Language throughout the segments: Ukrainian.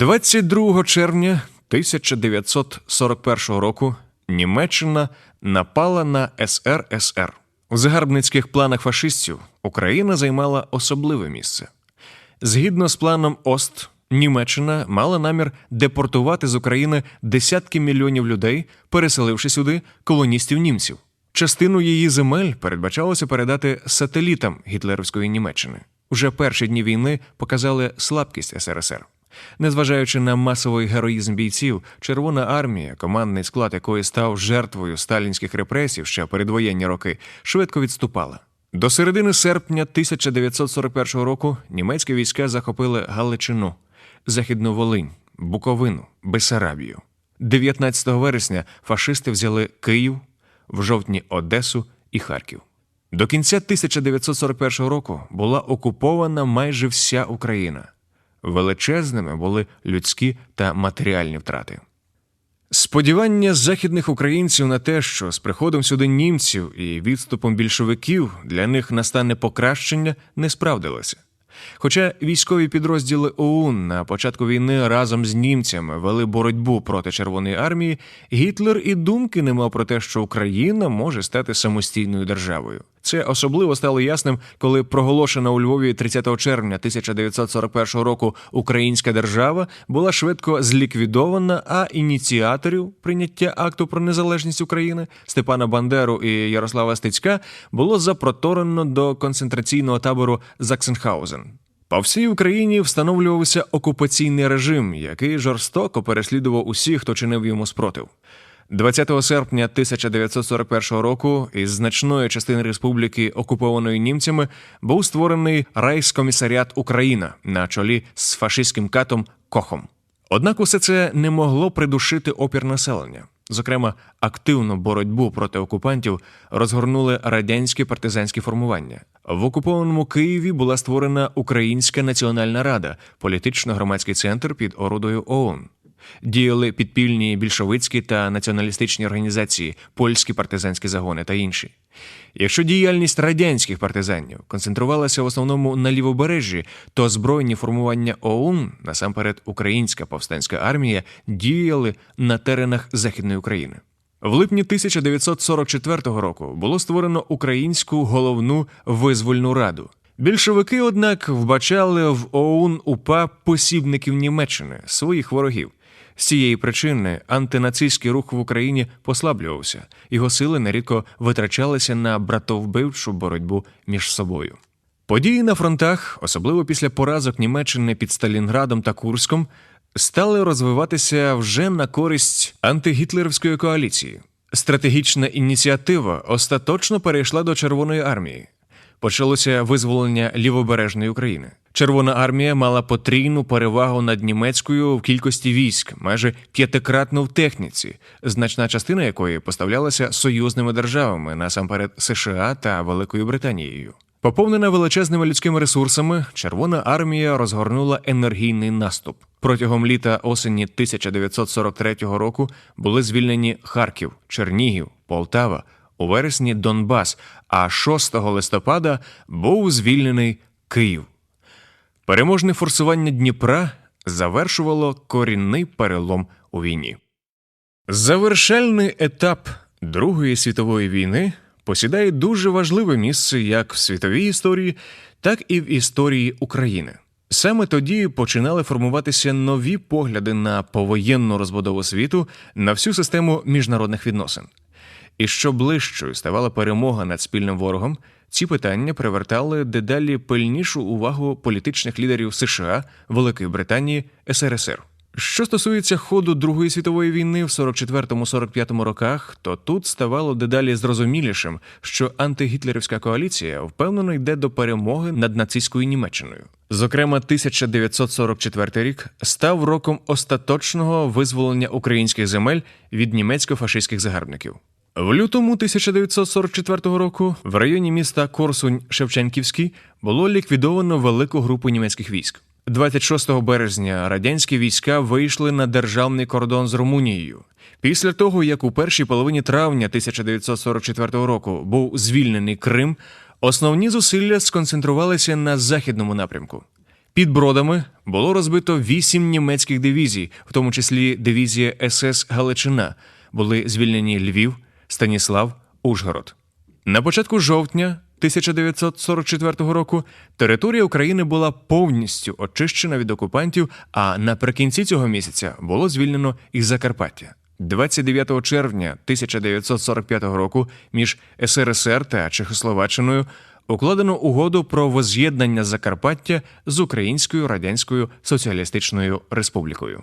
22 червня 1941 року Німеччина напала на СРСР. У загарбницьких планах фашистів Україна займала особливе місце. Згідно з планом Ост, Німеччина мала намір депортувати з України десятки мільйонів людей, переселивши сюди колоністів німців. Частину її земель передбачалося передати сателітам гітлерівської Німеччини. Уже перші дні війни показали слабкість СРСР. Незважаючи на масовий героїзм бійців, Червона армія, командний склад якої став жертвою сталінських репресій ще передвоєнні роки, швидко відступала. До середини серпня 1941 року німецькі війська захопили Галичину, Західну Волинь, Буковину, Бесарабію. 19 вересня фашисти взяли Київ, в жовтні Одесу і Харків. До кінця 1941 року була окупована майже вся Україна. Величезними були людські та матеріальні втрати. Сподівання західних українців на те, що з приходом сюди німців і відступом більшовиків для них настане покращення, не справдилося. Хоча військові підрозділи ОУН на початку війни разом з німцями вели боротьбу проти Червоної армії, Гітлер і думки не мав про те, що Україна може стати самостійною державою. Це особливо стало ясним, коли проголошена у Львові 30 червня 1941 року Українська держава була швидко зліквідована, а ініціаторів прийняття акту про незалежність України Степана Бандеру і Ярослава Стецька було запроторено до концентраційного табору Заксенхаузен. По всій Україні встановлювався окупаційний режим, який жорстоко переслідував усіх, хто чинив йому спротив. 20 серпня 1941 року із значної частини республіки, окупованої німцями, був створений Райскомісаріат Україна на чолі з фашистським катом Кохом. Однак усе це не могло придушити опір населення. Зокрема, активну боротьбу проти окупантів розгорнули радянські партизанські формування. В окупованому Києві була створена Українська національна рада, політично-громадський центр під орудою ООН. Діяли підпільні більшовицькі та націоналістичні організації, польські партизанські загони та інші. Якщо діяльність радянських партизанів концентрувалася в основному на лівобережжі, то збройні формування ОУН, насамперед Українська повстанська армія, діяли на теренах Західної України. В липні 1944 року було створено Українську головну визвольну раду. Більшовики, однак, вбачали в ОУН УПА посібників Німеччини, своїх ворогів. З цієї причини антинацистський рух в Україні послаблювався, його сили нерідко витрачалися на братовбивчу боротьбу між собою. Події на фронтах, особливо після поразок Німеччини під Сталінградом та Курском, стали розвиватися вже на користь антигітлерівської коаліції. Стратегічна ініціатива остаточно перейшла до Червоної армії. Почалося визволення лівобережної України. Червона армія мала потрійну перевагу над німецькою в кількості військ, майже п'ятикратну в техніці, значна частина якої поставлялася союзними державами, насамперед США та Великою Британією. Поповнена величезними людськими ресурсами, Червона армія розгорнула енергійний наступ. Протягом літа осені 1943 року були звільнені Харків, Чернігів, Полтава, у вересні Донбас, а 6 листопада був звільнений Київ. Переможне форсування Дніпра завершувало корінний перелом у війні. Завершальний етап Другої світової війни посідає дуже важливе місце як в світовій історії, так і в історії України. Саме тоді починали формуватися нові погляди на повоєнну розбудову світу на всю систему міжнародних відносин. І що ближчою ставала перемога над спільним ворогом, ці питання привертали дедалі пильнішу увагу політичних лідерів США, Великої Британії, СРСР. Що стосується ходу Другої світової війни в 44-45 роках, то тут ставало дедалі зрозумілішим, що антигітлерівська коаліція впевнено йде до перемоги над нацистською Німеччиною. Зокрема, 1944 рік став роком остаточного визволення українських земель від німецько-фашистських загарбників. В лютому 1944 року в районі міста Корсунь Шевченківський було ліквідовано велику групу німецьких військ. 26 березня радянські війська вийшли на державний кордон з Румунією. Після того, як у першій половині травня 1944 року був звільнений Крим, основні зусилля сконцентрувалися на західному напрямку. Під Бродами було розбито вісім німецьких дивізій, в тому числі дивізія СС Галичина. Були звільнені Львів, Станіслав, Ужгород. На початку жовтня 1944 року територія України була повністю очищена від окупантів, а наприкінці цього місяця було звільнено і Закарпаття. 29 червня 1945 року між СРСР та Чехословаччиною укладено угоду про воз'єднання Закарпаття з Українською Радянською Соціалістичною Республікою.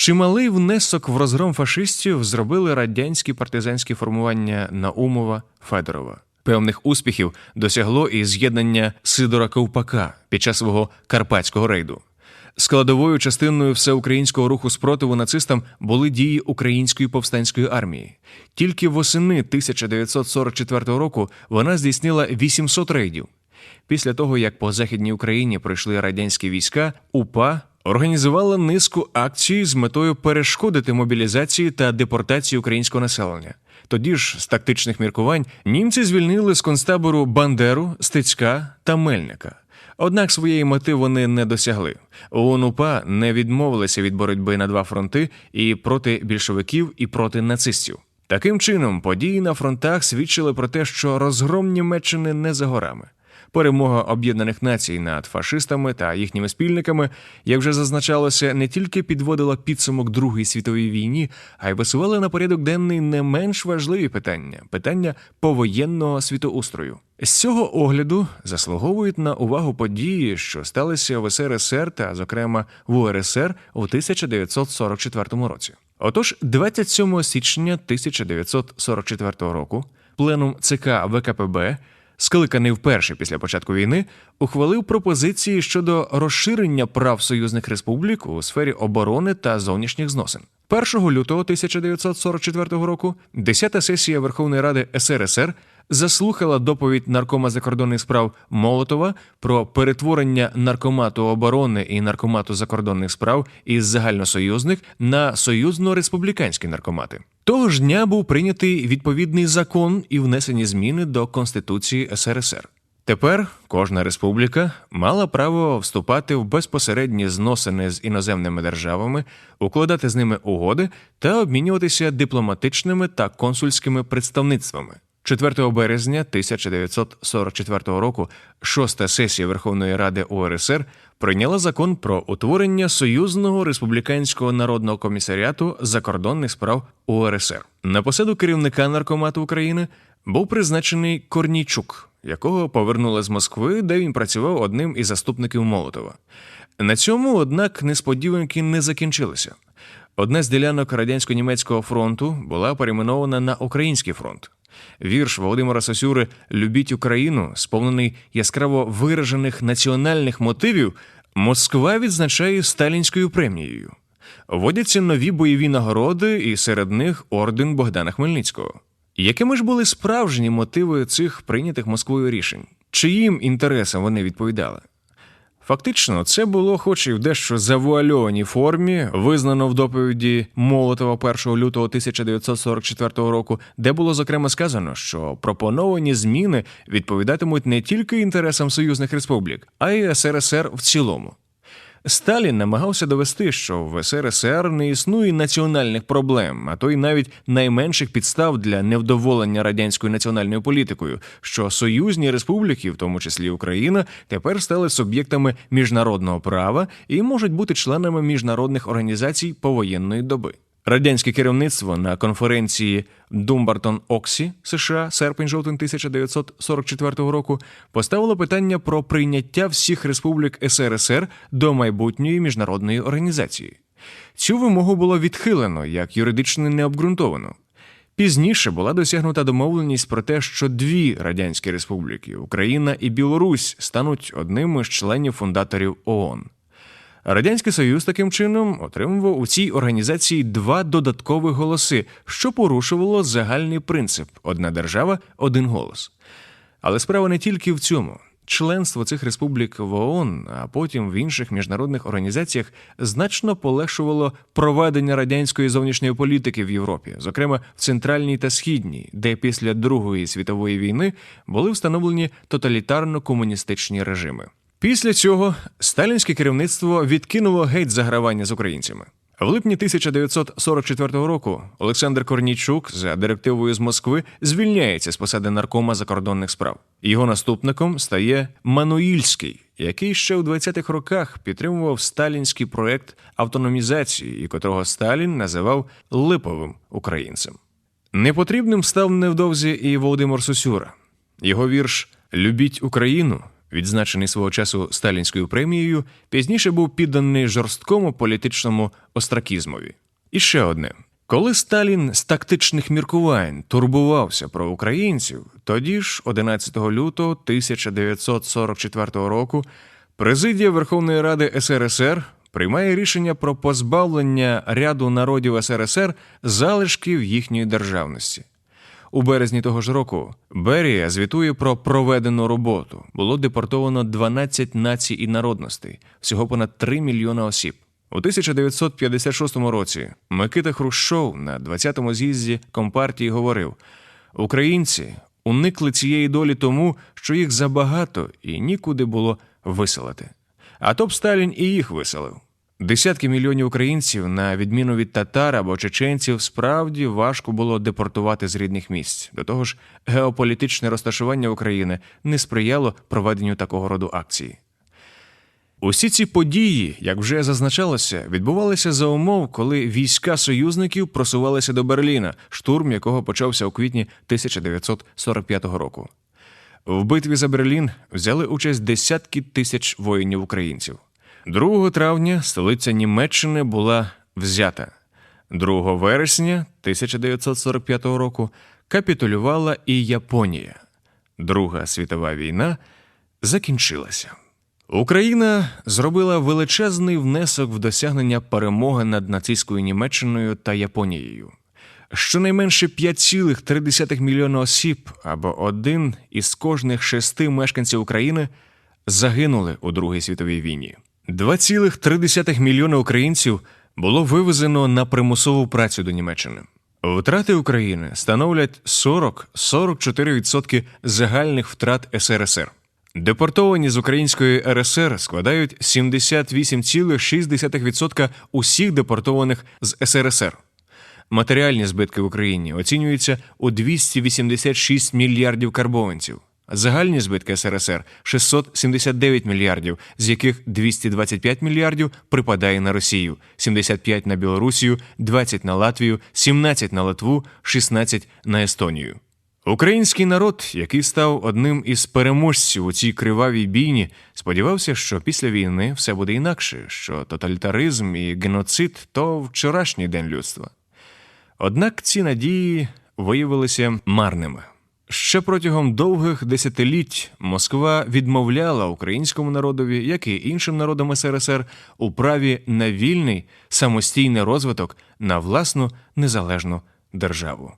Чималий внесок в розгром фашистів зробили радянські партизанські формування Наумова Федорова. Певних успіхів досягло і з'єднання Сидора Ковпака під час свого карпатського рейду. Складовою частиною всеукраїнського руху спротиву нацистам були дії української повстанської армії. Тільки восени 1944 року вона здійснила 800 рейдів. Після того, як по західній Україні пройшли радянські війська, УПА організувала низку акцій з метою перешкодити мобілізації та депортації українського населення. Тоді ж, з тактичних міркувань, німці звільнили з концтабору Бандеру, Стецька та Мельника. Однак своєї мети вони не досягли. ООН-УПА не відмовилися від боротьби на два фронти і проти більшовиків, і проти нацистів. Таким чином, події на фронтах свідчили про те, що розгром Німеччини не за горами. Перемога Об'єднаних Націй над фашистами та їхніми спільниками, як вже зазначалося, не тільки підводила підсумок Другої світової війні, а й висувала на порядок денний не менш важливі питання питання повоєнного світоустрою. З цього огляду заслуговують на увагу події, що сталися в СРСР та, зокрема, в УРСР у 1944 році. Отож, 27 січня 1944 року пленум ЦК ВКПБ скликаний вперше після початку війни, ухвалив пропозиції щодо розширення прав союзних республік у сфері оборони та зовнішніх зносин. 1 лютого 1944 року 10-та сесія Верховної Ради СРСР заслухала доповідь наркома закордонних справ Молотова про перетворення наркомату оборони і наркомату закордонних справ із загальносоюзних на союзно-республіканські наркомати. Того ж дня був прийнятий відповідний закон і внесені зміни до Конституції СРСР. Тепер кожна республіка мала право вступати в безпосередні зносини з іноземними державами, укладати з ними угоди та обмінюватися дипломатичними та консульськими представництвами. 4 березня 1944 року шоста сесія Верховної Ради УРСР прийняла закон про утворення Союзного республіканського народного комісаріату закордонних справ УРСР. На посаду керівника наркомату України був призначений Корнійчук, якого повернули з Москви, де він працював одним із заступників Молотова. На цьому, однак, несподіванки не закінчилися. Одна з ділянок радянсько-німецького фронту була перейменована на Український фронт. Вірш Володимира Сосюри Любіть Україну, сповнений яскраво виражених національних мотивів, Москва відзначає сталінською премією. Вводяться нові бойові нагороди, і серед них орден Богдана Хмельницького. Якими ж були справжні мотиви цих прийнятих Москвою рішень? Чиїм інтересам вони відповідали? Фактично, це було, хоч і в дещо завуальованій формі, визнано в доповіді Молотова 1 лютого 1944 року, де було зокрема сказано, що пропоновані зміни відповідатимуть не тільки інтересам союзних республік, а й СРСР в цілому. Сталін намагався довести, що в СРСР не існує національних проблем, а то й навіть найменших підстав для невдоволення радянською національною політикою, що союзні республіки, в тому числі Україна, тепер стали суб'єктами міжнародного права і можуть бути членами міжнародних організацій повоєнної доби. Радянське керівництво на конференції Думбартон Оксі США серпень-жовтень 1944 року поставило питання про прийняття всіх республік СРСР до майбутньої міжнародної організації. Цю вимогу було відхилено як юридично необґрунтовано. Пізніше була досягнута домовленість про те, що дві радянські республіки Україна і Білорусь стануть одним із членів фундаторів ООН. Радянський Союз таким чином отримував у цій організації два додаткові голоси, що порушувало загальний принцип одна держава, один голос. Але справа не тільки в цьому. Членство цих республік в ООН, а потім в інших міжнародних організаціях значно полегшувало проведення радянської зовнішньої політики в Європі, зокрема в центральній та східній, де після Другої світової війни були встановлені тоталітарно комуністичні режими. Після цього сталінське керівництво відкинуло геть загравання з українцями. В липні 1944 року Олександр Корнійчук за директивою з Москви звільняється з посади наркома закордонних справ. Його наступником стає Мануїльський, який ще у 20-х роках підтримував сталінський проект автономізації, і котрого Сталін називав липовим українцем. Непотрібним став невдовзі і Володимир Сусюра. Його вірш Любіть Україну, відзначений свого часу сталінською премією, пізніше був підданий жорсткому політичному остракізмові. І ще одне. Коли Сталін з тактичних міркувань турбувався про українців, тоді ж, 11 лютого 1944 року, президія Верховної Ради СРСР приймає рішення про позбавлення ряду народів СРСР залишків їхньої державності. У березні того ж року Берія звітує про проведену роботу. Було депортовано 12 націй і народностей, всього понад 3 мільйона осіб. У 1956 році Микита Хрущов на 20-му з'їзді Компартії говорив: Українці уникли цієї долі тому, що їх забагато і нікуди було виселити. А топ Сталін і їх виселив. Десятки мільйонів українців, на відміну від татар або чеченців, справді важко було депортувати з рідних місць. До того ж, геополітичне розташування України не сприяло проведенню такого роду акції. Усі ці події, як вже зазначалося, відбувалися за умов, коли війська союзників просувалися до Берліна, штурм якого почався у квітні 1945 року. В битві за Берлін взяли участь десятки тисяч воїнів українців. 2 травня столиця Німеччини була взята. 2 вересня 1945 року капітулювала і Японія. Друга світова війна закінчилася. Україна зробила величезний внесок в досягнення перемоги над нацистською Німеччиною та Японією. Щонайменше 5,3 мільйона осіб або один із кожних шести мешканців України загинули у Другій світовій війні. 2,3 мільйона українців було вивезено на примусову працю до Німеччини. Втрати України становлять 40-44% загальних втрат СРСР. Депортовані з Української РСР складають 78,6% усіх депортованих з СРСР. Матеріальні збитки в Україні оцінюються у 286 мільярдів карбованців. Загальні збитки СРСР 679 мільярдів, з яких 225 мільярдів припадає на Росію, 75 на Білорусію, 20 на Латвію, 17 на Литву, 16 на Естонію. Український народ, який став одним із переможців у цій кривавій бійні, сподівався, що після війни все буде інакше, що тоталітаризм і геноцид то вчорашній день людства. Однак ці надії виявилися марними. Ще протягом довгих десятиліть Москва відмовляла українському народові, як і іншим народам СРСР, у праві на вільний самостійний розвиток на власну незалежну державу.